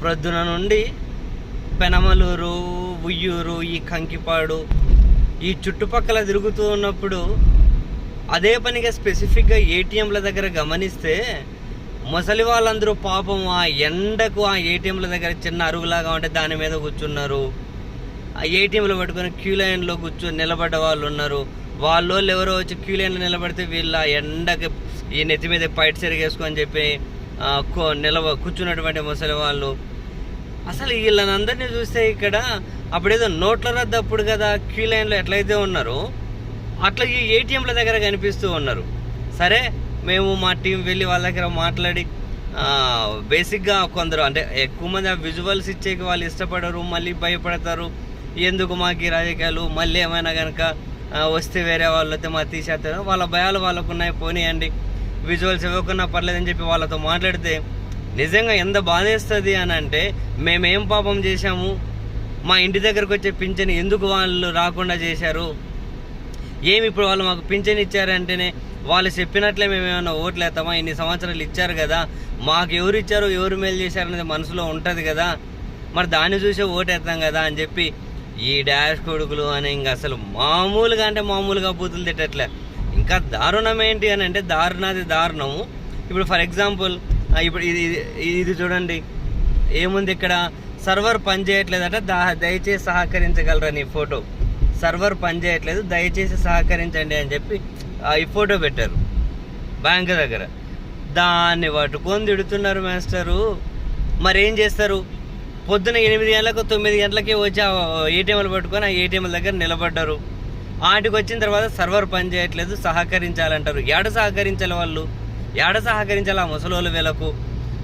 ప్రొద్దున నుండి పెనమలూరు ఉయ్యూరు ఈ కంకిపాడు ఈ చుట్టుపక్కల తిరుగుతూ ఉన్నప్పుడు అదే పనిగా స్పెసిఫిక్గా ఏటీఎంల దగ్గర గమనిస్తే ముసలి వాళ్ళందరూ పాపం ఆ ఎండకు ఆ ఏటీఎంల దగ్గర చిన్న అరుగులాగా ఉంటే దాని మీద కూర్చున్నారు. ఆ ఏటీఎంలు పట్టుకొని క్యూ లైన్లో కూర్చొని నిలబడ్డ వాళ్ళు ఉన్నారు. వాళ్ళు ఎవరో వచ్చి క్యూ లైన్లో నిలబడితే వీళ్ళ ఎండకి ఈ నెత్తి మీద పైట సెరిగేసుకొని చెప్పి నిలవ కూర్చున్నటువంటి ముసలి వాళ్ళు. అసలు వీళ్ళనందరినీ చూస్తే ఇక్కడ అప్పుడేదో నోట్ల రద్దు అప్పుడు కదా క్యూ లైన్లో ఎట్లయితే ఉన్నారో అట్లా ఈ ఏటీఎంల దగ్గర కనిపిస్తూ ఉన్నారు. సరే మేము మా టీం వెళ్ళి వాళ్ళ దగ్గర మాట్లాడి బేసిక్గా కొందరు అంటే ఎక్కువ మంది ఆ విజువల్స్ ఇచ్చేకి వాళ్ళు ఇష్టపడరు మళ్ళీ భయపడతారు. ఎందుకు మాకు ఈ రాజకీయాలు? మళ్ళీ ఏమైనా కనుక వస్తే వేరే వాళ్ళు అయితే మా తీసేస్తారు. వాళ్ళ భయాలు వాళ్ళకు ఉన్నాయి పోనీయండి. విజువల్స్ ఇవ్వకున్నా పర్లేదని చెప్పి వాళ్ళతో మాట్లాడితే నిజంగా ఎంత బాధేస్తుంది? అని అంటే మేమేం పాపం చేశాము? మా ఇంటి దగ్గరకు వచ్చే పింఛన్ ఎందుకు వాళ్ళు రాకుండా చేశారు? ఏమి ఇప్పుడు వాళ్ళు మాకు పింఛన్ ఇచ్చారంటేనే వాళ్ళు చెప్పినట్లే మేము ఏమైనా ఓట్లు వేస్తామా? ఇన్ని సంవత్సరాలు ఇచ్చారు కదా మాకు ఎవరు ఇచ్చారు ఎవరు మేలు చేశారనేది మనసులో ఉంటుంది కదా. మరి దాన్ని చూసే ఓటేస్తాం కదా అని చెప్పి ఈ డాష్ కొడుకులు అని ఇంకా అసలు మామూలుగా అంటే మామూలుగా బూతులు తిట్టట్లే. ఇంకా దారుణం ఏంటి అని అంటే దారుణాది దారుణము ఇప్పుడు ఫర్ ఎగ్జాంపుల్ ఇప్పుడు ఇది ఇది- చూడండి. ఏముంది ఇక్కడ? సర్వర్ పనిచేయట్లేదట దా దయచేసి సహకరించగలరా నీ ఫోటో? సర్వర్ పనిచేయట్లేదు దయచేసి సహకరించండి అని చెప్పి ఈ ఫోటో పెట్టారు. బ్యాంక్ దగ్గర. దాన్ని పట్టుకొని తిడుతున్నారు మాస్టరు. మరి ఏం చేస్తారు? పొద్దున ఎనిమిది గంటలకు తొమ్మిది గంటలకి వచ్చి ఆ ఏటీఎంలు పట్టుకొని ఆ ఏటీఎంల దగ్గర నిలబడ్డారు. ఆటికి వచ్చిన తర్వాత సర్వర్ పని చేయట్లేదు సహకరించాలంటారు. ఏడ సహకరించాలి వాళ్ళు? ఏడ సహకరించాలి ఆ ముసలోళ్ళు వీళ్ళకు?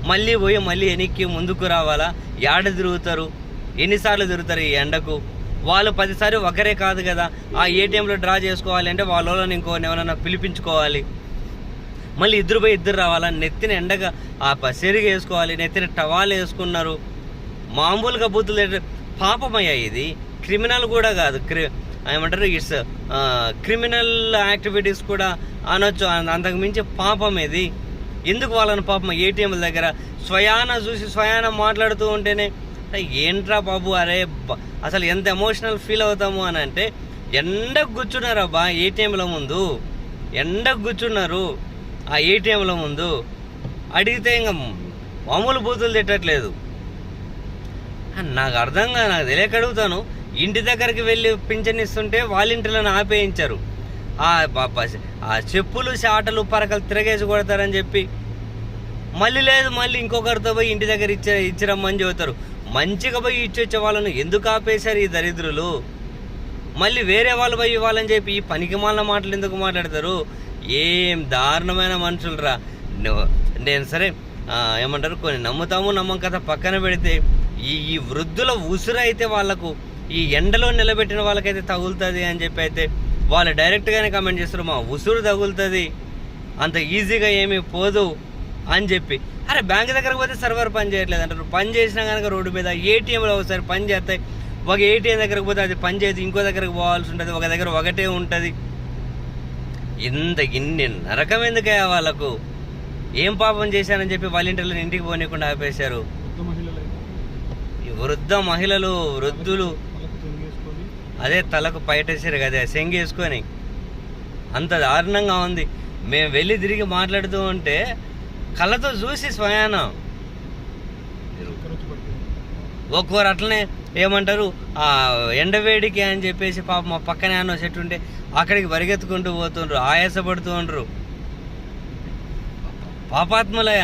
మళ్ళీ పోయి మళ్ళీ వెనక్కి ముందుకు రావాలా? ఏడ తిరుగుతారు? ఎన్నిసార్లు తిరుగుతారు ఈ ఎండకు? వాళ్ళు పదిసారి ఒకరే కాదు కదా. ఆ ఏటీఎంలో డ్రా చేసుకోవాలి అంటే వాళ్ళ వాళ్ళని ఇంకో ఎవరైనా పిలిపించుకోవాలి. మళ్ళీ ఇద్దరు పోయి ఇద్దరు రావాలా? నెత్తిన ఎండగా ఆ పసిరిగా వేసుకోవాలి నెత్తిన టవాలు వేసుకున్నారు. మామూలుగా బూతులు పాపమయ్యా ఇది. క్రిమినల్ కూడా కాదు. క్రి ఏమంటారు ఇట్స్ క్రిమినల్ యాక్టివిటీస్ కూడా అనొచ్చు. అంతకు మించి పాపం ఇది ఎందుకు వాళ్ళని పాపం? ఏటీఎంల దగ్గర స్వయాన చూసి స్వయాన మాట్లాడుతూ ఉంటేనే ఏంట్రా బాబు అరే అసలు ఎంత ఎమోషనల్ ఫీల్ అవుతాము అని అంటే ఎండకు కూర్చున్నారు అబ్బా ఏటీఎంల ముందు. ఎండకు కూర్చున్నారు ఆ ఏటీఎంల ముందు. అడిగితే ఇంకా మామూలు బూతులు తిట్టట్లేదు. నాకు అర్థం కాదు నాకు తెలియక అడుగుతాను. ఇంటి దగ్గరికి వెళ్ళి పింఛన్ ఇస్తుంటే వాళ్ళ ఆపేయించారు. ఆ చెప్పులు చాటలు పరకలు తిరగేసి కొడతారని చెప్పి. మళ్ళీ లేదు మళ్ళీ ఇంకొకరితో పోయి ఇంటి దగ్గర ఇచ్చే ఇచ్చిరమ్మని చెబుతారు. మంచిగా పోయి ఇచ్చొచ్చే వాళ్ళను ఎందుకు ఆపేశారు ఈ దరిద్రులు? మళ్ళీ వేరే వాళ్ళు పోయి ఇవ్వాలని చెప్పి ఈ పనికి మాలిన మాటలు ఎందుకు మాట్లాడతారు? ఏం దారుణమైన మనుషులరా. నేను సరే ఏమంటారు కొన్ని నమ్ముతాము నమ్మం కథ పక్కన పెడితే. ఈ ఈ వృద్ధుల ఉసురు అయితే వాళ్ళకు ఈ ఎండలో నిలబెట్టిన వాళ్ళకైతే తగులుతుంది అని చెప్పి అయితే వాళ్ళు డైరెక్ట్గానే కమెంట్ చేస్తారు మా ఉసురు తగులుతుంది అంత ఈజీగా ఏమీ పోదు అని చెప్పి. అరే బ్యాంక్ దగ్గరకు పోతే సర్వర్ పని చేయట్లేదు అంటారు. పని చేసినా కనుక రోడ్డు మీద ఏటీఎంలో ఒకసారి పని చేస్తాయి. ఒక ఏటీఎం దగ్గరకు పోతే అది పని చేయదు. ఇంకో దగ్గరకు పోవాల్సి ఉంటుంది. ఒక దగ్గర ఒకటే ఉంటుంది. ఇంత ఇన్ని నరకం ఎందుకయ్యా వాళ్ళకు? ఏం పాపం చేశారని చెప్పి వాళ్ళ ఇంటిలో ఇంటికి పోనీయకుండా ఆపేశారు. వృద్ధ మహిళలు వృద్ధులు. అదే తలకు పైటేసారు కదా సెంగేసుకొని. అంత దారుణంగా ఉంది. మేము వెళ్ళి తిరిగి మాట్లాడుతూ ఉంటే కళ్ళతో చూసి స్వయానం? ఒక్కోరు అట్లనే ఏమంటారు ఆ ఎండవేడికి అని చెప్పేసి పాప మా పక్కనే అన్న చెట్టు ఉంటే అక్కడికి పరిగెత్తుకుంటూ పోతుండ్రు ఆయాసపడుతూ ఉండరు. పాపాత్ములయ